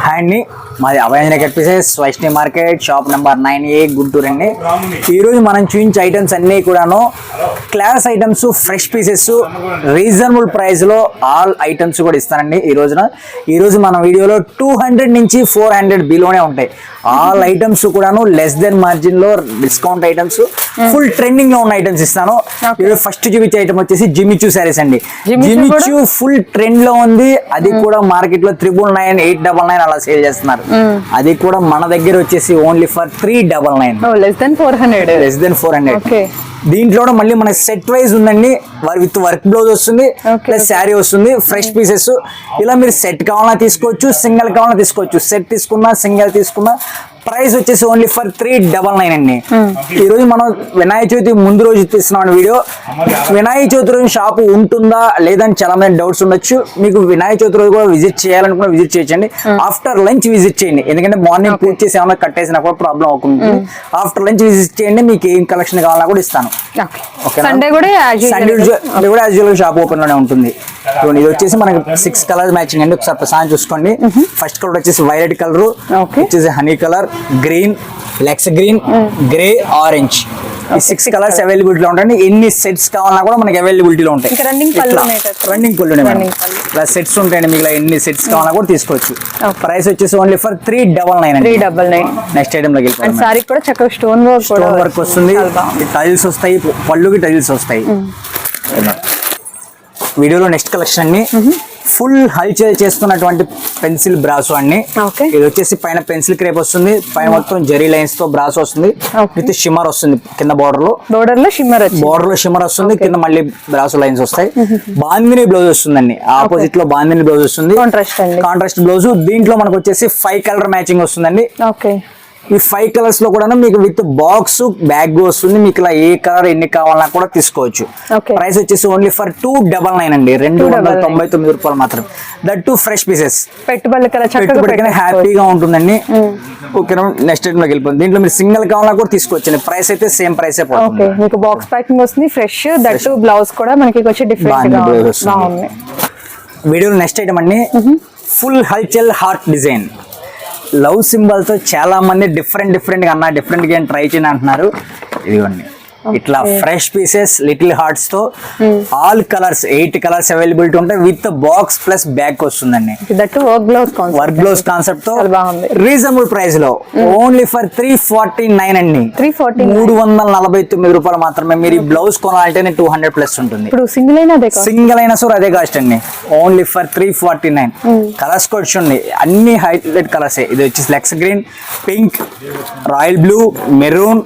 Hi అండి మాది Abhayanjana cut pieces Vaishnavi market shop number nine A Guntur అండి. ఈరోజు మనం చూపించే ఐటమ్స్ అన్నీ కూడాను class items fresh pieces reasonable ప్రైస్లో ఆల్ ఐటమ్స్ కూడా ఇస్తానండి ఈ రోజున. ఈ రోజు మన వీడియోలో టూ హండ్రెడ్ నుంచి ఫోర్ హండ్రెడ్ బిలోనే ఉంటాయి. ఆల్ ఐటమ్స్ కూడాను లెస్ దెన్ మార్జిన్లో డిస్కౌంట్ ఐటమ్స్ ఫుల్ ట్రెండింగ్లో ఉన్న ఐటమ్స్ ఇస్తాను. ఈరోజు ఫస్ట్ చూపించే ఐటమ్ వచ్చేసి జిమిచూ సారీస్ అండి. జిమిచూ ఫుల్ ట్రెండ్లో ఉంది. అది కూడా మార్కెట్లో triple nine eight double nine అలా సేల్ చేస్తున్నారు. అది కూడా మన దగ్గర వచ్చేసి only for three double nine less than four hundred less than four hundred. దీంట్లో మళ్ళీ మన సెట్ వైజ్ ఉందండి. విత్ వర్క్ బ్లౌజ్ వస్తుంది ప్లస్ శారీ వస్తుంది ఫ్రెష్ పీసెస్ ఇలా మీరు సెట్ కావాలన్నా తీసుకోవచ్చు సింగిల్ కావాలన్నా తీసుకోవచ్చు. సెట్ తీసుకున్నా సింగిల్ తీసుకున్నా ప్రైస్ వచ్చేసి only for three double nine అండి. ఈ రోజు మనం వినాయక చవితి ముందు రోజు తీస్తున్నాం వీడియో. వినాయక చవితి రోజు షాప్ ఉంటుందా లేదని చాలా మంది డౌట్స్ ఉండొచ్చు. మీకు వినాయక చవితి రోజు కూడా విజిట్ చేయాలనుకున్న విజిట్ చేయొచ్చండి. ఆఫ్టర్ లంచ్ విజిట్ చేయండి. ఎందుకంటే మార్నింగ్ పూజ చేసి ఏమైనా కట్టేసినా కూడా ప్రాబ్లం అవుతుంది ఆఫ్టర్ లంచ్ విజిట్ చేయండి. మీకు ఏం కలెక్షన్ కావాలన్నా కూడా ఇస్తాను? సండే కూడా యూజువల్ షాప్ ఓపెన్లోనే ఉంటుంది. ఇది వచ్చేసి మనకి సిక్స్ కలర్స్ మ్యాచింగ్ అండి. ఒకసారి ప్రశాంత్ చూసుకోండి. ఫస్ట్ కలర్ వచ్చేసి వైలెట్ కలర్. వచ్చేసి హనీ కలర్ గ్రీన్ లెక్స్ గ్రీన్ గ్రే ఆరెంజ్. ఈ సిక్స్ కలర్స్ అవైలబిలిటీ లో ఉంటాయి ఎన్ని సెట్స్ కావాలన్నా కూడా మనకి అవైలబిలిటీలో ఉంటాయి. కదా. రన్నింగ్ పళ్ళు. ఇలా సెట్స్ ఉంటాయండి మీకు ఎన్ని సెట్స్ కావాలన్నా కూడా తీసుకోవచ్చు. ప్రైస్ వచ్చేసి only for three double nine three double nine next ఐటమ్లోకి వెళ్ళిపోతాం సారీ కూడా చక్కగా స్టోన్ వర్క్ స్టోన్ వర్క్ వస్తుంది. టైల్స్ వస్తాయి. పళ్ళుకి టైల్స్ వస్తాయి. వీడియోలో నెక్స్ట్ కలెక్షన్ అన్ని ఫుల్ హల్చల్ చేస్తున్నటువంటి పెన్సిల్ బ్రాసో అండి. ఇది వచ్చేసి పైన పెన్సిల్ క్రేప్ వస్తుంది. పైన మొత్తం జెరీ లైన్స్తో బ్రాసో వస్తుంది. విత్ షిమ్మర్ వస్తుంది కింద బార్డర్లో. బోర్డర్లో షిమ్మర్ బార్డర్లో షిమ్మర్ వస్తుంది. కింద మళ్ళీ బ్రాసో లైన్స్ వస్తాయి. బాందిని బ్లౌజ్ వస్తుందండి. ఆపోజిట్లో బాందిని బ్లౌజ్ వస్తుంది. Contrast blouse. దీంట్లో మనకు వచ్చేసి ఫైవ్ కలర్ మ్యాచింగ్ వస్తుందండి. ఓకే. ఈ ఫైవ్ కలర్స్లో కూడా మీకు విత్ బాక్స్ బ్యాగ్ వస్తుంది. మీకు ఇలా ఏ కలర్ ఎన్ని కావాలన్నా కూడా తీసుకోవచ్చు. ప్రైస్ వచ్చేసి only for two double nine అండి. రెండు వందల 299. తొంభై తొమ్మిది రూపాయలు మాత్రం. దట్ టూ ఫ్రెష్ పీసెస్ పెట్టుబడికనే. హ్యాపీగా ఉంటుందండి. ఓకేనా నెక్స్ట్లోకి వెళ్ళిపోయింది దీంట్లో మీరు సింగిల్ కావాలన్నా కూడా తీసుకోవచ్చు ప్రైస్ అయితే సేమ్ ప్రైస్ మీకు బాక్స్ ప్యాకింగ్ వస్తుంది. ఫ్రెష్ దట్ బ్లౌజ్ కూడా మనకి వచ్చి డిఫరెంట్ వీడియోలో నెక్స్ట్ ఐటమ్ అండి. ఫుల్ హల్చల్ హార్ట్ డిజైన్ లవ్ సింబల్తో డిఫరెంట్ డిఫరెంట్గా అన్న డిఫరెంట్గా ట్రై చేయని అంటున్నారు. ఇదిగోండి. ఇట్లా fresh pieces little హార్ట్స్తో all colours eight colours availability ఉంటాయి విత్ బాక్స్ ప్లస్ బ్యాగ్ వస్తుందండి. That work blouse work blouse కాన్సెప్ట్తో. రీజనబుల్ ప్రైస్లో only for three forty nine అండి. 349. మూడు వందల నలభై తొమ్మిది రూపాయలు మాత్రమే మీరు ఈ బ్లౌజ్ కొనాలంటేనే టూ హండ్రెడ్ ప్లస్ ఉంటుంది. ఇప్పుడు సింగిల్ అయినా సింగిల్ అయినా సార్ అదే కాస్ట్ అండి. Only for three forty nine colours కూడా చూడండి అన్ని హైలైట్ కలర్స్ ఇది వచ్చేసి లెక్స్ green pink royal blue maroon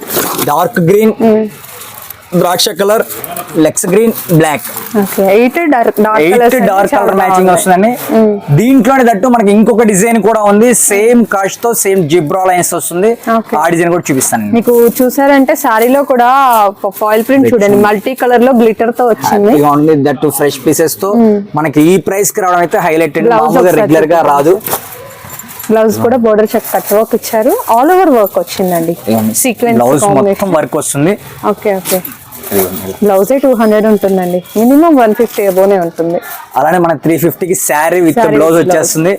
dark green ద్రాక్ష colour లెక్స్ green black. Eight dark colour matching వస్తుందండి. దీంట్లోనే దట్టు మనకి ఇంకొక డిజైన్ కూడా ఉంది. సేమ్ కాస్ట్తో సేమ్ జిబ్రా లైన్స్ వస్తుంది. ఆ డిజైన్ కూడా చూపిస్తాను మీకు చూసారంటే సారీలో కూడా ఫాయిల్ ప్రింట్ చూడండి. మల్టీ కలర్లో గ్లిటర్తో వచ్చింది దట్టు ఫ్రెష్ పీసెస్తో మనకి ఈ ప్రైస్కి రావడం అయితే హైలైట్ రెగ్యులర్గా. రాదు. బ్లౌజ్ కూడా బోర్డర్ చెక్ కట్ వర్క్ ఇచ్చారు. ఆల్ ఓవర్ వర్క్ వచ్చిందండి. సీక్వెన్స్ బ్లౌజ్ మొత్తం కాంబినేషన్ వర్క్ వస్తుంది. Okay okay. Blouse two hundred ఉంటుందండి. మినిమం వన్ ఫిఫ్టీ అబోనే ఉంటుంది. అలానే మన త్రీ కి శారీ విత్ బ్లౌజ్ వచ్చేస్తుంది.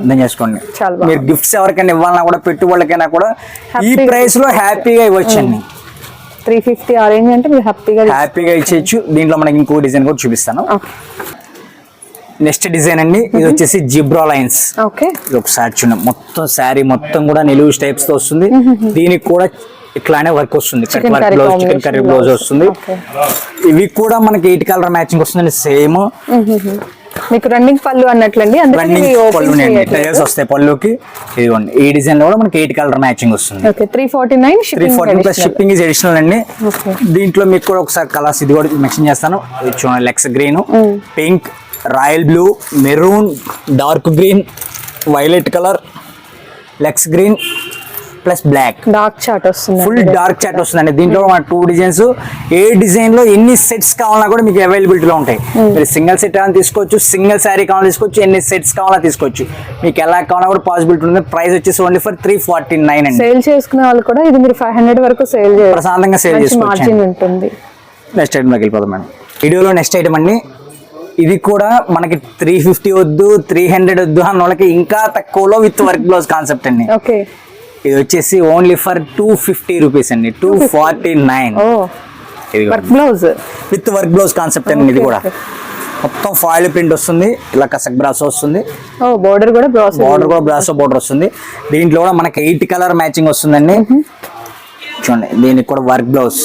అర్థం చేసుకోండి. మీరు గిఫ్ట్స్ ఎవరికైనా ఇవ్వాలన్నా కూడా పెట్టుబడులకైనా కూడా ఈ ప్రైస్లో హ్యాపీగా ఇవ్వచ్చండి. త్రీ ఫిఫ్టీ ఆరెంజ్ అంటే మీరు హ్యాపీగా హ్యాపీగా ఇచ్చేయచ్చు. దీంట్లో మనకి ఇంకో డిజైన్ కూడా చూపిస్తాను. నెక్స్ట్ డిజైన్ అండి. ఇది వచ్చేసి జిబ్రా లైన్స్ ఓకే. ఒకసారి చూడండి. మొత్తం శారీ మొత్తం కూడా నిలువు టైప్స్తో వస్తుంది. దీనికి కూడా ఇట్లానే వర్క్ వస్తుంది. Blouse chikankari blouse. వస్తుంది. ఇవి కూడా మనకి ఎయిట్ కలర్ మ్యాచింగ్ వస్తుంది సేమ్ మీకు రన్నింగ్ పళ్ళు అన్నట్లండి. రన్నింగ్ పళ్ళు చేయట్లేదు. వస్తాయి పళ్ళుకి. ఇదిగోండి ఈ డిజైన్లో కూడా మనకి ఎయిట్ కలర్ మ్యాచింగ్ వస్తుంది. Three forty nine three forty plus shipping is additional అండి. దీంట్లో మీకు కూడా ఒకసారి కలర్స్ ఇది కూడా మెన్షన్ చేస్తాను. చూడండి లెక్స్ green pink royal blue maroon dark green violet colour లెక్స్ green plus black dark చాట్ వస్తుంది ఫుల్ డార్క్ చాట్ వస్తుందండి. దీంట్లో మన టూ డిజైన్స్ ఏ డిజైన్లో ఎన్ని సెట్స్ కావాలన్నా కూడా మీకు అవైలబిలిటీలో ఉంటాయి. మీరు సింగిల్ సెట్ అని తీసుకోవచ్చు సింగిల్ శారీ కావాలని తీసుకోవచ్చు ఎన్ని సెట్స్ కావాలా తీసుకోవచ్చు. మీకు ఎలా కావాలన్నా కూడా పాసిబిలిటీ ఉంది ప్రైస్ వచ్చేసి only for three forty nine అండి. సేల్ చేసుకునే వాళ్ళు కూడా ఇది మీరు ఫైవ్ హండ్రెడ్ వరకు సేల్ చేయొచ్చు ప్రశాంతంగా సేల్ చేసుకోవచ్చు ఉంటుంది. నెక్స్ట్ ఐటమ్లోకి వెళ్ళిపోదాం మేడం వీడియోలో నెక్స్ట్ ఐటమ్ అండి. ఇది కూడా మనకి త్రీ ఫిఫ్టీ వద్దు త్రీ హండ్రెడ్ వద్దు అన్న వాళ్ళకి ఇంకా తక్కువలో విత్ వర్క్ బ్లౌజ్ కాన్సెప్ట్ అండి. ఓకే ఇది వచ్చేసి only for two fifty rupees అండి. Two forty nine work blouse with work blouse concept అండి ఇది కూడా. మొత్తం ఫాయిల్ ప్రింట్ వస్తుంది ఇలా కసక్ బ్రాస్ వస్తుంది. బోర్డర్ కూడా బార్డర్ కూడా బ్రాసో బార్డర్ వస్తుంది. దీంట్లో కూడా మనకి ఎయిట్ కలర్ మ్యాచింగ్ వస్తుందండి. చూడండి దీనికి కూడా work blouse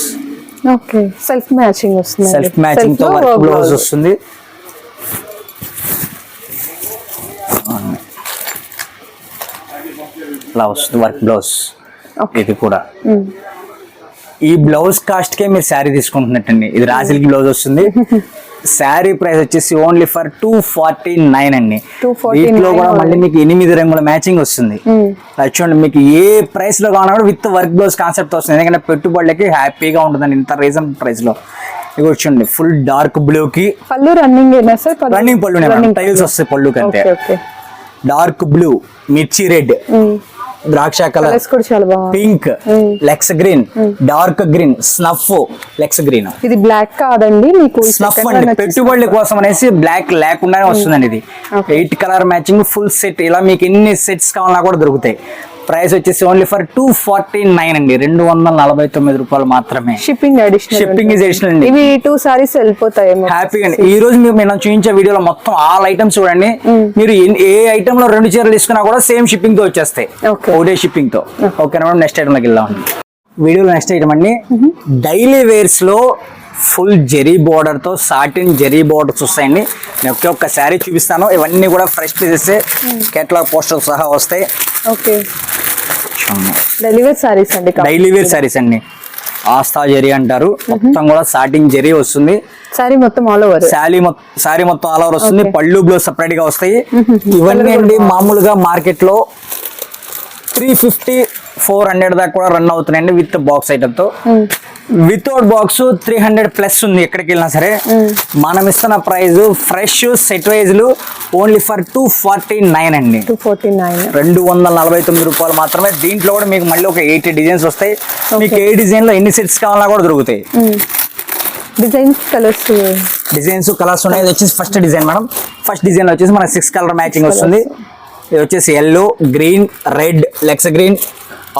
okay self matching వస్తుంది సెల్ఫ్ మ్యాచింగ్తో వర్క్ బ్లౌజ్ వస్తుంది. వస్తుంది వర్క్ బ్లౌజ్. ఇది కూడా. ఈ బ్లౌజ్ కాస్ట్ కే మీరు శారీ తీసుకుంటున్నట్టండి. ఇది రాసిల్క్ బ్లౌజ్ వస్తుంది. శారీ ప్రైస్ వచ్చేసి only for two forty nine అండి 249 వీటిలో కూడా మళ్ళీ మీకు ఎనిమిది రంగుల మ్యాచింగ్ వస్తుంది. అది చూడండి మీకు ఏ ప్రైస్లో కావాలన్నా విత్ వర్క్ బ్లౌజ్ కాన్సెప్ట్ వస్తుంది. ఎందుకంటే పెట్టుబడులకి హ్యాపీగా ఉంటుందండి ఇంత రీజన్ ప్రైస్లో. ఇది చూడండి ఫుల్ డార్క్ బ్లూ కి పళ్ళు రన్నింగ్ రన్నింగ్ పళ్ళు టైల్స్ వస్తాయి పళ్ళు కంటే డార్క్ బ్లూ మిర్చి రెడ్ ద్రాక్ష కలర్. పింక్ లెక్స్ గ్రీన్ డార్క్ గ్రీన్ స్నఫ్ లెక్స్ గ్రీన్ ఇది బ్లాక్ కాదండి మీకు స్నఫ్ అండి. పెట్టుబడుల కోసం అనేసి బ్లాక్ లేకుండానే వస్తుందండి ఇది. Eight colour matching full set ఇలా మీకు ఎన్ని సెట్స్ కావాలన్నా కూడా దొరుకుతాయి. ప్రైస్ వచ్చేసి only for two forty nine అండి. రెండు వందల నలభై తొమ్మిది రూపాయలు మాత్రమే. Shipping additional shipping is additional అండి. ఇవి టూ సారీస్ వెళ్ళిపోతాయేమో. హ్యాపీగా అండి. ఈ రోజు మీరు నేను చూపించే వీడియోలో మొత్తం ఆల్ ఐటమ్స్ చూడండి. మీరు ఎన్- ఏ ఐటమ్లో రెండు చీరలు తీసుకున్నా కూడా సేమ్ షిప్పింగ్తో వచ్చేస్తాయి. ఒకటే షిప్పింగ్తో. ఓకే మేడం నెక్స్ట్ ఐటమ్లోకి వెళ్దాం. వీడియోలో నెక్స్ట్ ఐటమ్ అండి. డైలీ వేర్స్లో ఫుల్ జెరీ బోర్డర్తో సాటిన్ జెరీ బోర్డర్స్ వస్తాయండి. నేను ఒకే ఒక్క శారీ చూపిస్తాను. ఇవన్నీ కూడా ఫ్రెష్ పీసెస్ కేటలాగ్ పోస్టర్ సహా వస్తాయి. ఓకే డెలివరీ సారీస్ అండి డైలీ వేర్ శారీస్ అండి. ఆస్థా జెరీ అంటారు. మొత్తం కూడా సాటిన్ జెరీ వస్తుంది. సారీ మొత్తం ఆల్ ఓవర్ శారీ శారీ మొత్తం ఆల్ ఓవర్ వస్తుంది. పళ్ళు బ్లౌజ్ సెపరేట్గా వస్తాయి. ఇవన్నీ అండి మామూలుగా మార్కెట్లో త్రీ ఫిఫ్టీ ఫోర్ హండ్రెడ్ దాకా కూడా రన్ అవుతున్నాయండి with box ఐటమ్తో. Without box three hundred plus ఉంది ఎక్కడికి వెళ్ళినా సరే. మనం ఇస్తున్న price fresh set వైజ్లు only for two forty nine అండి. టూ ఫోర్టీ నైన్ రెండు వందల నలభై తొమ్మిది రూపాయలు మాత్రమే. దీంట్లో కూడా మీకు మళ్ళీ ఒక ఎయిటీ డిజైన్స్ వస్తాయి. మీకు ఏ డిజైన్లో ఎన్ని సెట్స్ కావాలన్నా కూడా దొరుకుతాయి. డిజైన్స్ కలర్స్ డిజైన్స్ కలర్స్ ఉన్నాయి. ఇది వచ్చేసి first design madam. First design వచ్చేసి మనకి సిక్స్ కలర్ మ్యాచింగ్ వస్తుంది. ఇది వచ్చేసి yellow green red లెక్స్ green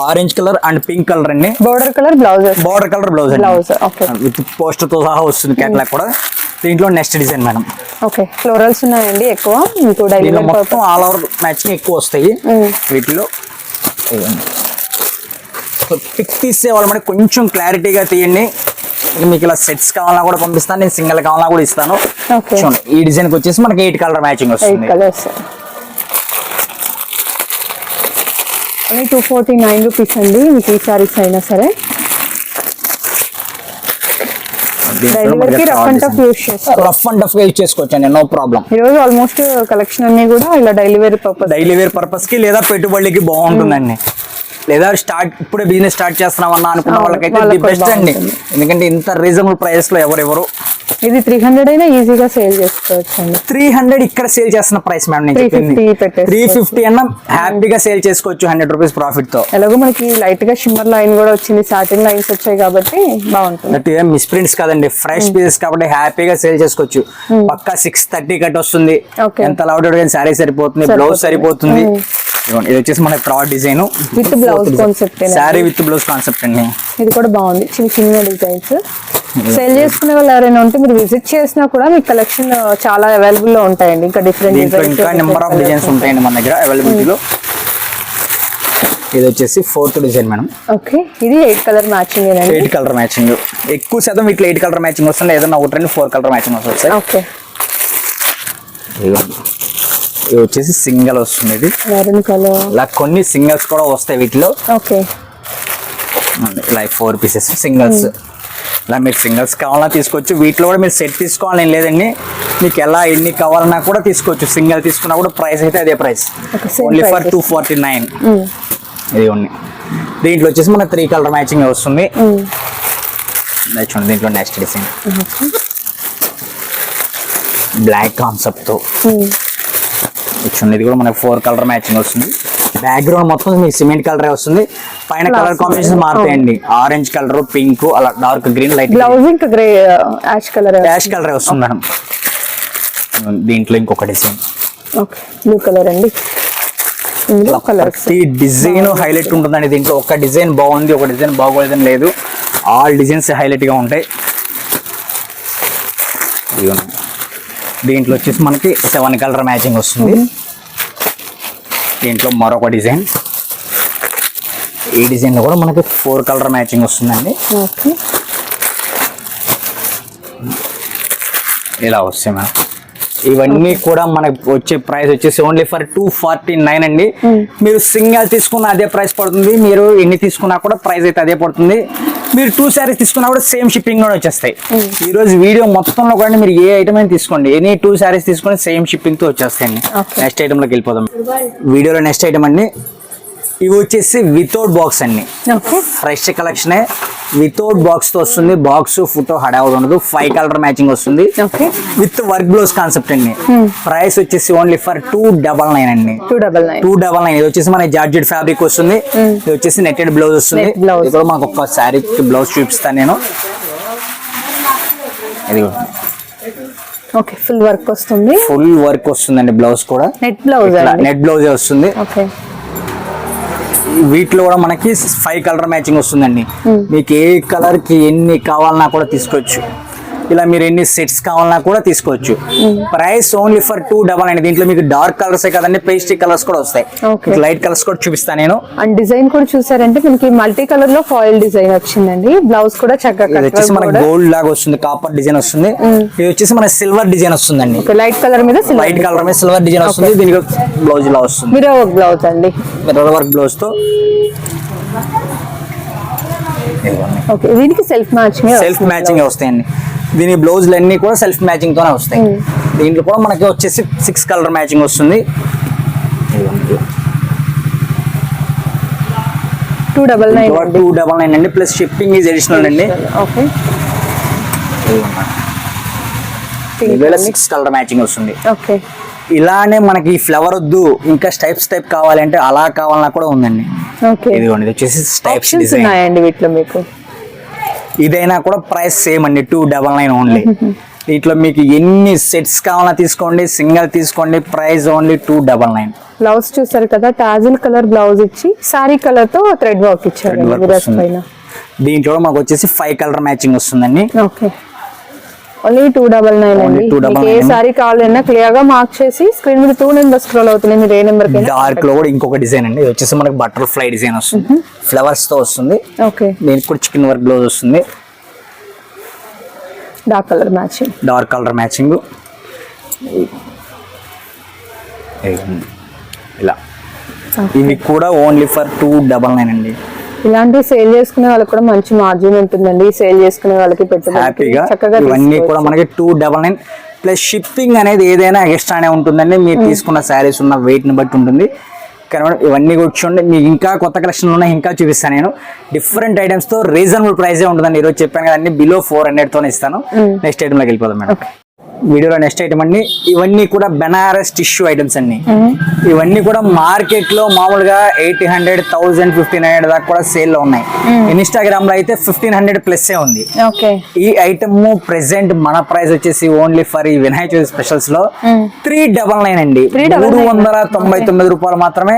orange colour and pink colour అండి. Border colour blouses border colour blouse. With పోస్టర్తో సహా వస్తుంది కేటలాగ్ కూడా. దీంట్లో next design madam. Okay florals ఉన్నాయండి ఎక్కువ. మొత్తం ఆల్ ఓవర్ మ్యాచింగ్ ఎక్కువ వస్తాయి. వీటిలో. పిక్ తీసే వాళ్ళు మనకి కొంచెం క్లారిటీగా తీయండి. మీకు ఇలా సెట్స్ కావాలన్నా కూడా పంపిస్తాను. నేను సింగిల్ కావాలన్నా కూడా ఇస్తాను. చూడండి ఈ డిజైన్ వచ్చేసి మనకి ఎయిట్ కలర్ మ్యాచింగ్ వస్తుంది. అని టూ ఫార్టీ నైన్ రూపీస్ అండి. మీకు ఈ సారీస్ అయినా సరే. రఫ్ అండ్ టఫ్గా యూజ్ చేసుకోవచ్చు నో ప్రాబ్లం. ఈరోజు ఆల్మోస్ట్ కలెక్షన్ అన్ని కూడా ఇలా daily wear purpose daily wear పర్పస్కి లేదా పెట్టుబడికి బాగుంటుందండి. లేదా స్టార్ట్ ఇప్పుడే బిజినెస్ స్టార్ట్ చేస్తున్నామన్నా అనుకున్న వాళ్ళకైతే ది బెస్ట్ అండి. ఎందుకంటే ఇంత రీజనబుల్ ప్రైస్లో ఎవరెవరు ఇది త్రీ హండ్రెడ్ అయినా ఈజీగా సేల్ చేసుకోవచ్చు త్రీ హండ్రెడ్ ఇక్కడ సేల్ చేస్తున్న ప్రైస్ మేడం నేను 350 చెప్పింది పెట్టేసుకోవచ్చు. త్రీ ఫిఫ్టీ అన్న హ్యాపీగా సేల్ చేసుకోవచ్చు హండ్రెడ్ రూపీస్ ప్రాఫిట్తో. ఎలాగో మనకి లైట్గా షిమ్మర్ లైన్ కూడా వచ్చింది సాటిన్ లైన్స్ వచ్చాయి కాబట్టి బాగుంటుంది. ఏం మిస్ప్రింట్స్ కాదండి ఫ్రెష్ పీసెస్ కాబట్టి హ్యాపీగా సేల్ చేసుకోవచ్చు. పక్కా సిక్స్ థర్టీ కట్ వస్తుంది. ఎంత లౌడ్ శారీ సరిపోతుంది బ్లౌజ్ సరిపోతుంది. ఇదిగోండి, ఇది వచ్చేసి మనకి thread design with blouse concept sari with blouse concept అండి. ఇది కూడా బాగుంది. చిన్న చిన్న డిజైన్స్ సేల్ చేసుకునే వాళ్ళు ఎవరైనా ఉంటే మీరు విజిట్ చేసినా కూడా మీకు కలెక్షన్ చాలా అవైలబుల్లో ఉంటాయండి. ఇంకా డిఫరెంట్ ఇంకా నెంబర్ ఆఫ్ డిజైన్స్ ఉంటాయండి మన దగ్గర అవైలబిలిటీలో ఇది వచ్చేసి ఫోర్త్ డిజైన్ మేడం. ఓకే ఇది eight colour matching eight colour matching ఎక్కువ శాతం ఇట్లా ఎయిట్ కలర్ మ్యాచింగ్ వస్తుంది? ఏదైనా ఒకటి రెండు ఫోర్ కలర్ మ్యాచింగ్ వస్తుంది ఓకే ఇదిగోండి. ఇది వచ్చేసి సింగల్ వస్తుంది ఇది. మెరూన్ కలర్ ఇలా కొన్ని సింగల్స్ కూడా వస్తాయి వీటిలో. ఓకే ఇలా ఫోర్ పీసెస్ సింగల్స్ ఇలా మీరు సింగల్స్ కావాలన్నా తీసుకోవచ్చు. వీటిలో కూడా మీరు సెట్ తీసుకోవాలని ఏం లేదండి. మీకు ఎలా ఎన్ని కావాలన్నా కూడా తీసుకోవచ్చు. సింగల్ తీసుకున్నా కూడా ప్రైస్ అయితే అదే price only for. Two forty nine ఇది ఉంది. దీంట్లో వచ్చేసి మన త్రీ కలర్ మ్యాచింగ్ వస్తుంది. చూడండి దీంట్లో నెక్స్ట్ డిజైన్ బ్లాక్ కాన్సెప్ట్ చూడండి ఇది కూడా మనకి ఫోర్ కలర్ మ్యాచింగ్ వస్తుంది. బ్యాక్గ్రౌండ్ మొత్తం మీకు సిమెంట్ కలర్ వస్తుంది. పైన కలర్ కాంబినేషన్ మారుతాయండి. ఆరెంజ్ కలర్ పింక్ అలా డార్క్ గ్రీన్ లైట్ బ్లౌజ్ ఇంకా grey ash colour ash colour వస్తుంది మేడం దీంట్లో ఇంకొక డిజైన్ ఓకే బ్లూ కలర్ అండి. ప్రతి డిజైన్ హైలైట్ ఉంటుందండి దీంట్లో. ఒక డిజైన్ బాగుంది ఒక డిజైన్ బాగోలేదని లేదు. ఆల్ డిజైన్స్ హైలైట్గా ఉంటాయి. దీంట్లో వచ్చేసి మనకి సెవెన్ కలర్ మ్యాచింగ్ వస్తుంది. దీంట్లో మరొక డిజైన్. ఈ డిజైన్లో కూడా మనకి ఫోర్ కలర్ మ్యాచింగ్ వస్తుందండి. ఓకే. ఇలా వస్తాయి మేడం. ఇవన్నీ కూడా మనకి వచ్చే ప్రైస్ వచ్చేసి only for two forty nine అండి మీరు సింగల్ తీసుకున్న అదే ప్రైస్ పడుతుంది. మీరు ఎన్ని తీసుకున్నా కూడా ప్రైస్ అయితే అదే పడుతుంది. మీరు టూ శారీస్ తీసుకున్నా కూడా సేమ్ షిప్పింగ్లోనే వచ్చేస్తాయి. ఈ రోజు వీడియో మొత్తంలో కూడా మీరు ఏ ఐటమ్ అయినా తీసుకోండి. ఎనీ టూ శారీస్ తీసుకొని సేమ్ షిప్పింగ్తో వచ్చేస్తాయండి. నెక్స్ట్ ఐటమ్లోకి వెళ్ళిపోదాం. వీడియోలో నెక్స్ట్ ఐటమ్ అండి. ఇవి వచ్చేసి వితౌట్ బాక్స్ అండి. ఓకే. ఫ్రెష్ కలెక్షన్ వితౌట్ బాక్స్తో వస్తుంది. బాక్స్ ఫోటో హడావుడ్ ఉండదు. ఫైవ్ కలర్ మ్యాచింగ్ వస్తుంది. విత్ వర్క్ బ్లౌజ్ కాన్సెప్ట్ అండి. ప్రైస్ వచ్చేసి only for two double nine అండి. Two double nine two double nine ఇది వచ్చేసి మన జార్జెట్ ఫ్యాబ్రిక్ వస్తుంది. ఇది వచ్చేసి నెట్టెడ్ బ్లౌజ్ వస్తుంది. Net blouse. ఇది కూడా మనకు ఒక శారీకి బ్లౌజ్ చూపిస్తాను నేను. ఇది ఓకే ఫుల్ వర్క్ వస్తుంది. ఫుల్ వర్క్ వస్తుందండి బ్లౌజ్ కూడా. నెట్ బ్లౌజ్ అండి. నెట్ బ్లౌజ్ వస్తుంది. ఓకే. వీటిలో కూడా మనకి ఫైవ్ కలర్ మ్యాచింగ్ వస్తుందండి. మీకు ఏ కలర్కి ఎన్ని కావాలన్నా కూడా తీసుకోవచ్చు. ఇలా మీరు ఎన్ని సెట్స్ కావాలన్నా కూడా తీసుకోవచ్చు. Price only for two double nine దీంట్లో మీకు డార్క్ కలర్స్ కదండి పేస్టిక్ కలర్స్ కూడా వస్తాయి. లైట్ కలర్స్ కూడా చూపిస్తాను నేను. అండ్ డిజైన్ కూడా చూసారంటే మనకి మల్టీ కలర్లో ఫాయిల్ డిజైన్ వచ్చిందండి. బ్లౌజ్ కూడా చక్కగా వచ్చేసి మనకి గోల్డ్ లాగా వస్తుంది కాపర్ డిజైన్ వస్తుంది. ఇది వచ్చేసి మన సిల్వర్ డిజైన్ వస్తుందండి. లైట్ కలర్ మీద వైట్ కలర్ మీద సిల్వర్ డిజైన్ వస్తుంది. దీనికి బ్లౌజ్ ఇలా వస్తుంది. మీరు ఒక బ్లౌజ్ అండి. మిర్రర్ వర్క్ బ్లౌజ్తో. దీనికి సెల్ఫ్ మ్యాచింగ్ సెల్ఫ్ మ్యాచింగ్ వస్తాయండి. దీని బ్లౌజులు అన్ని కూడా సెల్ఫ్ మ్యాచింగ్ తోనే వస్తాయి. దీంట్లో కూడా మనకి వచ్చేసి సిక్స్ కలర్ మ్యాచింగ్ వస్తుంది. Two double nine two double nine అండి. ప్లస్ షిప్పింగ్ ఈజ్ అడిషనల్ అండి. ఓకే సిక్స్ కలర్ మ్యాచింగ్ వస్తుంది. ఓకే ఇలానే మనకి ఫ్లవర్ వద్దు ఇంకా స్టైప్స్ టైప్ కావాలంటే అలా కావాలన్నా కూడా ఉందండి. ఓకే ఇదిగోండి ఇది వచ్చేసి టైప్స్ ఆప్షన్స్ డిజైన్ వీటిలో మీకు? ఇదైనా కూడా ప్రైస్ సేమ్ అండి. టూ డబల్ నైన్ ఓన్లీ వీటిలో మీకు ఎన్ని సెట్స్ కావాలన్నా తీసుకోండి సింగల్ తీసుకోండి price only two double nine blouse చూసారు కదా టాజిల్ కలర్ బ్లౌజ్ ఇచ్చి సారీ కలర్తో థ్రెడ్ వర్క్ ఇచ్చారు దీంట్లో మాకు వచ్చేసి ఫైవ్ కలర్ మ్యాచింగ్ వస్తుందండి. Okay only two double nine అండి. Only 299. మీకు ఏ సారీ కావాలన్నా క్లియర్గా మార్క్ చేసి స్క్రీన్ మీద టూ నెంబర్ స్క్రోల్ అవుతుంది మీరు ఏ నెంబర్ డార్క్లో కూడా ఇంకొక డిజైన్ అండి. ఇది వచ్చేసి మనకి బటర్ ఫ్లై డిజైన్ వస్తుంది ఫ్లవర్స్తో వస్తుంది. ఓకే. దీనికి కూడా చికెన్ వర్క్ బ్లౌజ్ వస్తుంది. Dark colour matching dark colour matching ఇలా. ఇవి కూడా only for two double nine అండి. ఇలాంటి సేల్ చేసుకునే వాళ్ళకి కూడా మంచి మార్జిన్ ఉంటుందండి. సేల్ చేసుకునే వాళ్ళకి హ్యాపీగా చక్కగా ఇవన్నీ. కూడా మనకి two double nine plus shipping అనేది ఏదైనా ఎక్స్ట్రానే ఉంటుందండి. మీరు తీసుకున్న శారీస్ ఉన్న weight ని బట్టి ఉంటుంది. కానీ ఇవన్నీ కూడా చూడండి మీకు ఇంకా కొత్త కలెక్షన్లు ఉన్నాయి ఇంకా చూపిస్తాను నేను. డిఫరెంట్ ఐటమ్స్తో రీజనబుల్ ప్రైస్ ఉంటుందండి. ఈరోజు చెప్పాను కదా అన్ని బిలో ఫోర్ హండ్రెడ్ తోనే ఇస్తాను. నెక్స్ట్ ఐటమ్లోకి వెళ్ళిపోదాం మేడం. వీడియోలో నెక్స్ట్ ఐటమ్ అండి ఇవన్నీ కూడా బెనారస్ టిష్యూ ఐటమ్స్ అండి ఇవన్నీ కూడా మార్కెట్లో మామూలుగా eight hundred thousand fifteen hundred దాకా కూడా సేల్లో ఉన్నాయి. ఇన్స్టాగ్రామ్లో అయితే ఫిఫ్టీన్ హండ్రెడ్ ప్లస్ ఏ ఉంది. ఈ ఐటమ్ ప్రెసెంట్ మన ప్రైస్ వచ్చేసి ఓన్లీ ఫర్ ఈ వినాయక చవితి స్పెషల్స్లో త్రీ డబల్ నైన్ అండి. మూడు వందల తొంభై తొమ్మిది రూపాయలు మాత్రమే.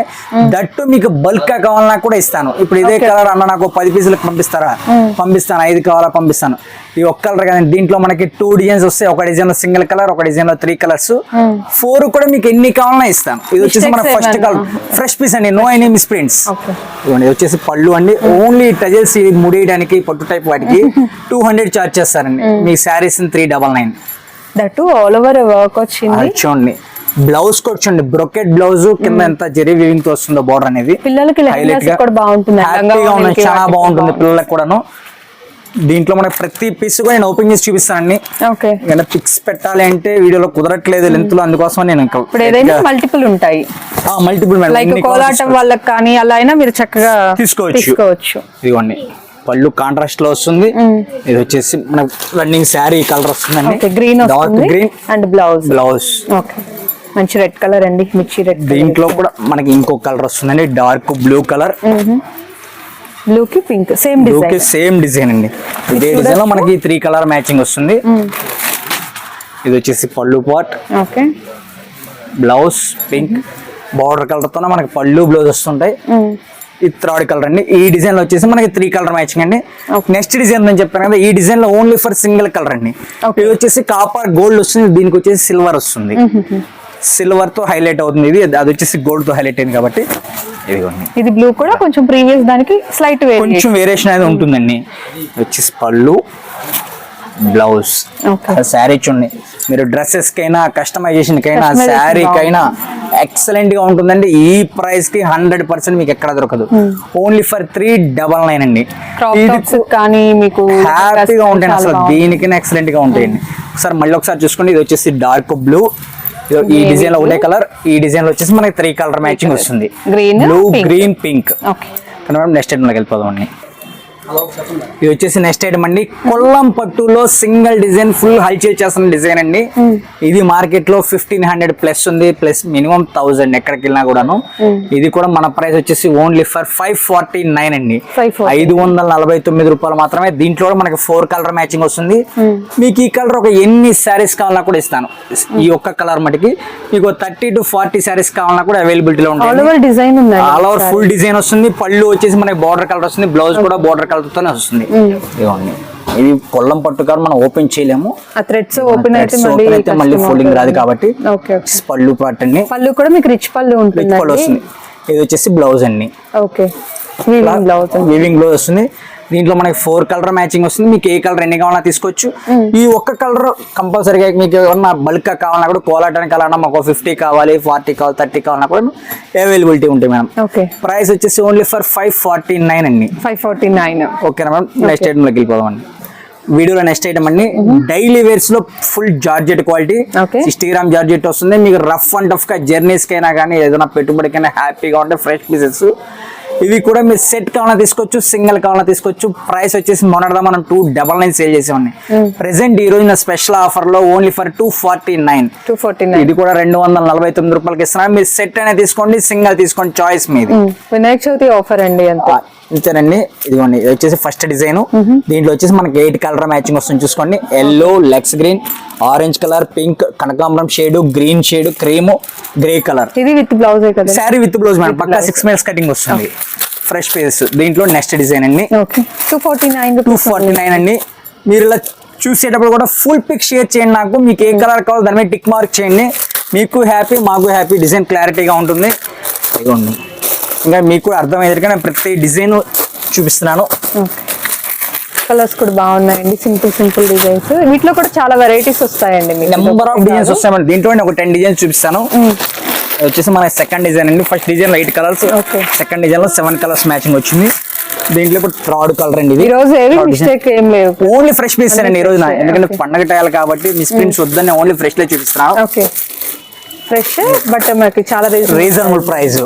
దట్టు మీకు బల్క్గా కావాలన్నా కూడా ఇస్తాను. ఇప్పుడు ఇదే కలర్ అన్న నాకు పది పీసులకు పంపిస్తారా? పంపిస్తాను ఐదు కావాలా పంపిస్తాను. ఈ ఒక్క కలర్ కదండి దీంట్లో మనకి టూ డిజైన్స్ వస్తాయి ఒక డిజైన్ సింగిల్ కలర్ ఒక డిజైన్లో త్రీ కలర్స్. ఫోర్ కూడా మీకు ఎన్ని కావాలన్నా ఇస్తాను ఇది వచ్చేసి మన ఫస్ట్? కలర్. ఫ్రెష్ పీస్ అండి. నో ఎనీ మిస్ ప్రింట్స్ ఇది వచ్చేసి పళ్ళు అండి. ఓన్లీ టజల్స్ ముడియడానికి పట్టు టైప్ వాటికి టూ హండ్రెడ్ చార్జ్ చేస్తారండి. మీ saris three double nine that all over work వచ్చింది. చూడండి. బ్లౌజ్ కూడా చూడండి. బ్రొకెట్ బ్లౌజ్ కింద ఎంత జెరీ వీవింగ్తో వస్తుందో బార్డర్ అనేది. పిల్లలకి హ్యాపీగా ఓణీలకి చాలా బాగుంటుంది. పిల్లలకు కూడాను. దీంట్లో మనకి ప్రతి పీస్ కూడా నేను ఓపెన్ చేసి చూపిస్తానండి. ఓకే. ఏదైనా పిక్స్ పెట్టాలి అంటే వీడియోలో కుదరట్లేదు లెంత్లో అందుకోసం నేను ఇంకా ఇప్పుడు ఏదైనా మల్టిపుల్ ఉంటాయి. మల్టిపుల్ లైక్ కోలాటం వాళ్ళకి కానీ అలా అయినా మీరు చక్కగా తీసుకోవచ్చు. తీసుకోవచ్చు. ఇదిగోండి పళ్ళు కాంట్రాస్ట్లో వస్తుంది. ఇది వచ్చేసి మన రన్నింగ్ శారీ కలర్ వస్తుందండి. Green dark green and blouse blouse okay మంచి రెడ్ కలర్ అండి మిర్చి రెడ్ దీంట్లో కూడా మనకి ఇంకో కలర్ వస్తుందండి డార్క్ బ్లూ కలర్ బ్లూ కి పింక్ సేమ్ బ్లూకి డిజైన్ సేమ్ డిజైన్ అండి. ఇదే డిజైన్లో మనకి త్రీ కలర్ మ్యాచింగ్ వస్తుంది. ఇది వచ్చేసి పళ్ళు పాట్ ఓకే బ్లౌజ్ పింక్ బార్డర్ కలర్తో మనకి పళ్ళు బ్లౌజ్ వస్తుంటాయి. ఇది థర్డ్ కలర్ అండి. ఈ డిజైన్లో వచ్చేసి మనకి త్రీ కలర్ మ్యాచింగ్ అండి. నెక్స్ట్ డిజైన్ నేను చెప్పాను కదా ఈ డిజైన్లో ఓన్లీ ఫర్ సింగిల్ కలర్ అండి. ఇది వచ్చేసి కాపర్ గోల్డ్ వస్తుంది. దీనికి వచ్చేసి సిల్వర్ వస్తుంది. సిల్వర్తో హైలైట్ అవుతుంది. ఇది అది వచ్చేసి గోల్డ్తో హైలైట్ అయింది కాబట్టి ఇది బ్లూ కూడా కొంచెం ప్రీవియస్ దానికి స్లైట్ కొంచెం వేరియేషన్ అనేది ఉంటుందండి. వచ్చేసి పళ్ళు బ్లౌజ్ శారీ చూడండి. మీరు డ్రెస్సెస్ కైనా కస్టమైజేషన్ కైనా శారీ కైనా ఎక్సలెంట్గా ఉంటుందండి. ఈ ప్రైస్కి హండ్రెడ్ పర్సెంట్ మీకు ఎక్కడ దొరకదు. Only for three double nine అండి. కానీ మీకు హ్యాపీగా ఉంటాయి అసలు బాగుంది. దీనికి ఎక్సలెంట్గా ఉంటాయండి. ఒకసారి మళ్ళీ ఒకసారి చూసుకోండి. ఇది వచ్చేసి డార్క్ బ్లూ. ఈ డిజైన్లో ఒకటే కలర్ ఈ డిజైన్లో వచ్చేసి మనకి త్రీ కలర్ మ్యాచింగ్ వస్తుంది. Green, blue. Green pink okay madam next ఐటమ్లోకి వెళ్ళిపోదాం అండి. ఇది వచ్చేసి నెక్స్ట్ ఐటమ్ అండి. కొల్లం పట్టులో సింగిల్ డిజైన్ ఫుల్ హల్చల్ చేస్తున్న డిజైన్ అండి. ఇది మార్కెట్లో ఫిఫ్టీన్ హండ్రెడ్ ప్లస్ ఉంది ప్లస్ మినిమం థౌసండ్ ఎక్కడికి వెళ్ళినా కూడాను. ఇది కూడా మన ప్రైస్ వచ్చేసి only for five forty nine అండి. 549. ఐదు వందల నలభై తొమ్మిది రూపాయలు మాత్రమే. దీంట్లో కూడా మనకి ఫోర్ కలర్ మ్యాచింగ్ వస్తుంది. మీకు ఈ కలర్ ఒక ఎన్ని శారీస్ కావాలన్నా కూడా ఇస్తాను. ఈ ఒక్క కలర్ మటుకి మీకు థర్టీ టు ఫార్టీ శారీస్ కావాలన్నా కూడా అవైలబిలిటీలో ఆల్ ఉంటాయి ఓవర్ డిజైన్ ఉన్నాయి ఆల్ ఓవర్ ఫుల్ డిజైన్ వస్తుంది. పళ్ళు వచ్చేసి మనకి బార్డర్ కలర్ వస్తుంది. బ్లౌజ్ కూడా బార్డర్ కలర్ తోనే వస్తుంది. ఇదిగోండి ఇది కొల్లం పట్టు కాదు మనం ఓపెన్ చేయలేము. ఆ థ్రెడ్స్ ఓపెన్ అయితే మళ్ళీ ఫోల్డింగ్ రాదు. కాబట్టి పళ్ళు పార్ట్ అండి పళ్ళు కూడా మీకు రిచ్ పళ్ళు ఉంటుంది పళ్ళు వస్తుంది. ఇది వచ్చేసి బ్లౌజ్ అండి. Okay. Weaving blouse weaving blouse వస్తుంది. దీంట్లో మనకి ఫోర్ కలర్ మ్యాచింగ్ వస్తుంది. మీకు ఏ కలర్ ఎన్ని కావాలన్నా తీసుకోవచ్చు. ఈ ఒక్క కలర్ కంపల్సరీగా మీకు ఏమన్నా బల్క్ కావాలన్నా కూడా కోలాటానికి కావాలన్నా మాకు ఫిఫ్టీ కావాలి ఫార్టీ కావాలి థర్టీ కావాలన్నా కూడా అవైలబిలిటీ ఉంటాయి మేడం. ఓకే. ప్రైస్ వచ్చేసి only for five forty nine అండి. ఫైవ్ ఫార్టీ నైన్ ఓకేనా మేడం. నెక్స్ట్ ఐటమ్లోకి వెళ్ళిపోదాం అండి. వీడియోలో నెక్స్ట్ ఐటమ్ అండి. Daily వేర్స్లో full georgette quality. Sixty gram georgette వస్తుంది. మీకు రఫ్ అండ్ టఫ్గా జర్నీస్ కైనా కానీ ఏదైనా పెట్టుబడికైనా హ్యాపీగా ఉంటే ఫ్రెష్ పీసెస్ ఇవి కూడా మీరు సెట్ కావాలన్నా తీసుకోవచ్చు సింగిల్ కావాలన్నా తీసుకోవచ్చు. ప్రైస్ వచ్చేసి మొన్నటిదా మనం టూ డబల్ నైన్ సేల్ చేసామండి. ప్రెసెంట్ ఈ రోజు నా స్పెషల్ ఆఫర్లో only for two forty nine two forty nine ఇది కూడా రెండు వందల నలభై తొమ్మిది రూపాయలకి ఇస్తున్నాను మీరు సెట్ అనేది తీసుకోండి సింగిల్ తీసుకోండి చాయిస్ మీది. వినాయక చవితి ఆఫర్ అండి అంతే. ఇంతేనండి ఇదిగోండి ఇది వచ్చేసి ఫస్ట్ డిజైన్ దీంట్లో వచ్చేసి మనకి ఎయిట్ కలర్ మ్యాచింగ్ వస్తుంది చూసుకోండి. ఎల్లో లెక్స్ గ్రీన్ ఆరెంజ్ కలర్ పింక్ కనకాంబరం shade green shade cream grey colour ఇది with blouse sari with blouse madam Pakka six metres cutting వస్తుంది. ఫ్రెష్ పీసెస్ దీంట్లో నెక్స్ట్ డిజైన్ అండి. Two forty nine two forty nine అండి. మీరు ఇలా చూసేటప్పుడు కూడా ఫుల్ పిక్ షేర్ చేయండి నాకు. మీకు ఏ కలర్ కావాలో దాని మీద టిక్ మార్క్ చేయండి. మీకు హ్యాపీ మాకు హ్యాపీ డిజైన్ క్లారిటీగా ఉంటుంది. ఇదిగోండి. ఇంకా మీకు కూడా అర్థమయ్యేది నేను ప్రతి డిజైన్ చూపిస్తున్నాను. కలర్స్ కూడా బాగున్నాయండి. సింపుల్ సింపుల్ డిజైన్స్ వీటిలో కూడా చాలా వెరైటీస్ వస్తాయండి నెంబర్ ఆఫ్ డిజైన్స్ వస్తాయి దీంట్లో ఒక టెన్ డిజైన్స్ చూపిస్తాను. వచ్చేసి మన సెకండ్ డిజైన్ అండి. First design light colours. Second డిజైన్లో సెవెన్ కలర్స్ మ్యాచింగ్ వచ్చింది. దీంట్లో ఇప్పుడు థర్డ్ కలర్ అండి ఇది. ఈ రోజు మిస్టేక్ ఏం లేవు. ఓన్లీ ఫ్రెష్ పీస్ అండి ఈ రోజు ఎందుకంటే. పండగ టయాలు కాబట్టి మిస్ ప్రింట్స్ వద్దని ఓన్లీ ఫ్రెష్లో చూపిస్తున్నాను ఓకే ఫ్రెష్ బట్ మనకి చాలా రీజనబుల్ ప్రైస్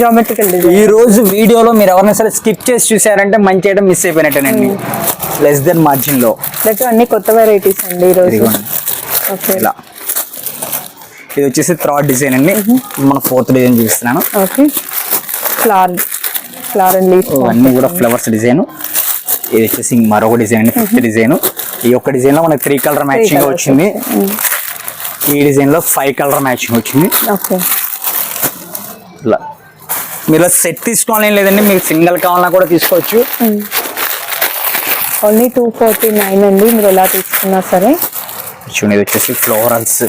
జామెట్రికల్ ఈ రోజు వీడియోలో మీరు ఎవరైనా సరే స్కిప్ చేసి చూసారంటే మంచి ఐటమ్ మిస్ అయిపోయినట్టేనండి. లెస్ దెన్ మార్జిన్లో. అన్ని కొత్త వెరైటీస్ అండి ఈ రోజు. ఇదిగోండి. ఓకే ఇలా. ఇది వచ్చేసి థర్డ్ డిజైన్ అండి. మన ఫోర్త్ డిజైన్ చూపిస్తున్నాను. Okay flower flower and leaf అన్ని కూడా ఫ్లవర్స్ డిజైన్ ఇది వచ్చేసి మరొక డిజైన్ అండి ఫిఫ్త్ డిజైన్ ఈ ఒక్క డిజైన్లో మనకి త్రీ కలర్ మ్యాచింగ్ వచ్చింది. ఈ డిజైన్లో ఫైవ్ కలర్ మ్యాచింగ్ వచ్చింది. ఓకే ఇలా. మీరు సెట్ తీసుకోవాలని లేదండి. మీకు సింగిల్ కావాలన్నా కూడా తీసుకోవచ్చు. ఓన్లీ టూ ఫార్టీ నైన్ అండి. మీరు ఎలా తీసుకున్నా సరే. చూడండి ఇది వచ్చేసి ఫ్లోరల్స్.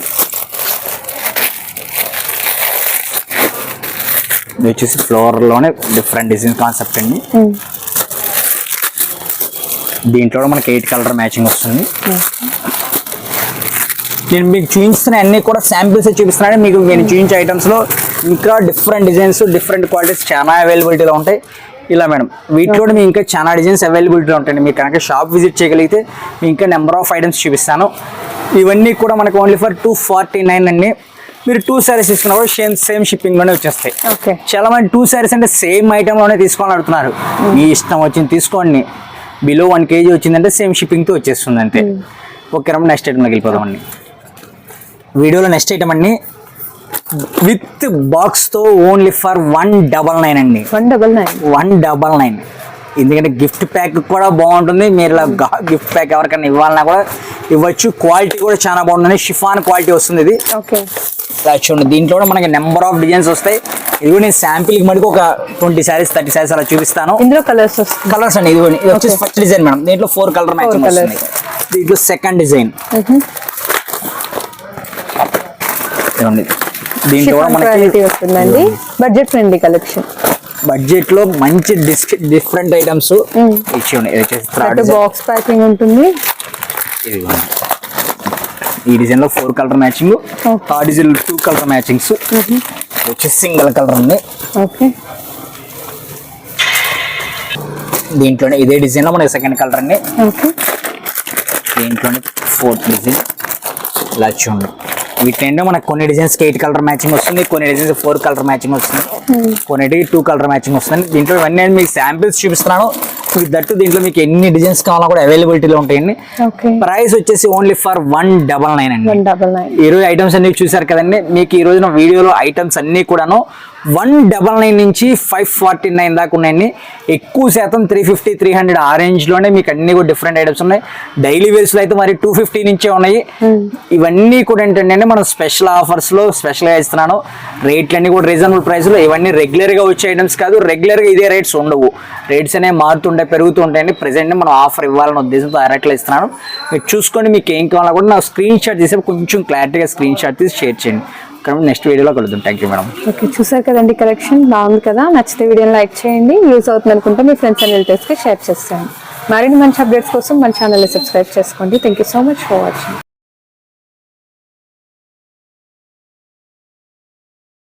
ఇది వచ్చేసి ఫ్లోరల్లోనే డిఫరెంట్ డిజైన్ కాన్సెప్ట్ అండి. దీంట్లో మనకి ఎయిట్ కలర్ మ్యాచింగ్ వస్తుంది. నేను మీకు చూపిస్తున్న అన్ని కూడా శాంపిల్స్ చూపిస్తున్నాను. మీకు నేను చూపించే ఐటమ్స్లో ఇంకా డిఫరెంట్ డిజైన్స్ డిఫరెంట్ క్వాలిటీస్ చాలా అవైలబిలిటీలో ఉంటాయి. ఇలా మేడం వీటిలో మీకు ఇంకా చాలా డిజైన్స్ అవైలబిలిటీలో ఉంటాయండి. మీరు కనుక షాప్ విజిట్ చేయగలిగితే మీకు ఇంకా నెంబర్ ఆఫ్ ఐటమ్స్ చూపిస్తాను. ఇవన్నీ కూడా మనకు only for two forty nine అండి. మీరు టూ సారీస్ తీసుకున్నా కూడా సేమ్ సేమ్ షిప్పింగ్లోనే వచ్చేస్తాయి. ఓకే చాలా మంది టూ సారీస్ అంటే సేమ్ ఐటమ్లోనే తీసుకోవాలని అడుగుతున్నారు. మీ ఇష్టం వచ్చింది తీసుకోండి. బిలో వన్ కేజీ వచ్చిందంటే సేమ్ షిప్పింగ్తో వచ్చేస్తుంది అంతే ఓకే రమ్మ నెక్స్ట్ ఐటమ్లోకి వెళ్ళిపోదామండి. వీడియోలో నెక్స్ట్ ఐటమ్ అండి. With బాక్స్తో only for one double nine అండి. One double nine one double nine ఎందుకంటే గిఫ్ట్ ప్యాక్ కూడా బాగుంటుంది. మీరు ఇలా గిఫ్ట్ ప్యాక్ ఎవరికైనా ఇవ్వాలన్నా కూడా ఇవ్వచ్చు. క్వాలిటీ కూడా చాలా బాగుంటుంది షిఫాన్ క్వాలిటీ వస్తుంది ఇది. చూడండి. దీంట్లో కూడా మనకి నెంబర్ ఆఫ్ డిజైన్స్ వస్తాయి. ఇది కూడా నేను శాంపిల్కి మటుకు ఒక ట్వంటీ శారీస్ థర్టీ శారీస్ అలా చూపిస్తాను. ఇందులో కలర్స్ కలర్స్ అండి. ఇది ఇది వచ్చేసి. First design madam. దీంట్లో ఫోర్ కలర్ మ్యాచింగ్. వస్తుంది దీంట్లో సెకండ్ డిజైన్ దీంట్లో కూడా మనకి వస్తుందండి. బడ్జెట్ ఫ్రెండ్లీ కలెక్షన్ బడ్జెట్లో మంచి డిఫరెంట్ ఐటమ్స్ ఇచ్చి ఉన్నాయి బాక్స్ ప్యాకింగ్ ఉంటుంది. ఈ డిజైన్లో ఫోర్ కలర్ మ్యాచింగ్. ఆ డిజైన్ టూ కలర్ మ్యాచింగ్స్. వచ్చేసి సింగిల్ కలర్ ఉంది. ఓకే. దీంట్లోనే ఇదే డిజైన్లో మనకి సెకండ్ కలర్ అండి. దీంట్లోనే ఫోర్త్ డిజైన్. ఇలా చూడండి. వీటిలో మనకు కొన్ని డిజైన్స్ ఎయిట్ కలర్ మ్యాచింగ్ వస్తుంది కొన్ని డిజైన్స్ ఫోర్ కలర్ మ్యాచింగ్ వస్తుంది కొన్నిటి టూ కలర్ మ్యాచింగ్ వస్తుంది. దీంట్లో ఇవన్నీ నేను మీకు శాంపిల్స్ చూపిస్తున్నాను. దట్టు దీంట్లో మీకు ఎన్ని డిజైన్స్ కావాలో కూడా అవైలబిలిటీలో ఉంటాయండి. ప్రైస్ వచ్చేసి only for one double nine అండి. ఈ రోజు ఐటమ్స్ అన్ని చూసారు కదండి. మీకు ఈ రోజున వీడియోలో ఐటమ్స్ అన్ని కూడాను వన్ డబల్ నైన్ నుంచి ఫైవ్ ఫార్టీ నైన్ దాకా ఉన్నాయండి. ఎక్కువ శాతం త్రీ ఫిఫ్టీ త్రీ హండ్రెడ్ ఆ రేంజ్లోనే మీకు అన్ని కూడా డిఫరెంట్ ఐటమ్స్ ఉన్నాయి. డైలీ వేర్స్లో అయితే మరి టూ ఫిఫ్టీ నుంచే ఉన్నాయి. ఇవన్నీ కూడా ఏంటంటే మనం స్పెషల్ ఆఫర్స్లో స్పెషల్గా ఇస్తున్నాను. రేట్లన్నీ కూడా రీజనబుల్ ప్రైస్లో ఇవన్నీ రెగ్యులర్గా వచ్చే ఐటమ్స్ కాదు రెగ్యులర్గా ఇదే రేట్స్ ఉండవు. రేట్స్ అనేవి మారుతుంటాయి పెరుగుతూ ఉంటాయండి ప్రెసెంట్ మనం ఆఫర్ ఇవ్వాలన్న ఉద్దేశంతో ఆ రేట్లో ఇస్తున్నాను. మీరు చూసుకోండి మీకు ఏం కావాలో కూడా నా స్క్రీన్ షాట్ తీసి కొంచెం క్లారిటీగా స్క్రీన్ షాట్ తీసి షేర్ చేయండి. ఇక్కడ నెక్స్ట్ వీడియోలో కలుద్దాం. థ్యాంక్ యూ మేడం ఓకే చూసారు కదండి కలెక్షన్ బాగుంది కదా? నచ్చితే వీడియోని లైక్ చేయండి. యూస్ అవుతుంది అనుకుంటే మీ ఫ్రెండ్స్ అండ్ రిలేటివ్స్కి షేర్ చేస్తాను. మరిన్ని మంచి అప్డేట్స్ కోసం మన ఛానల్ని సబ్స్క్రైబ్ చేసుకోండి. Thank you so much for watching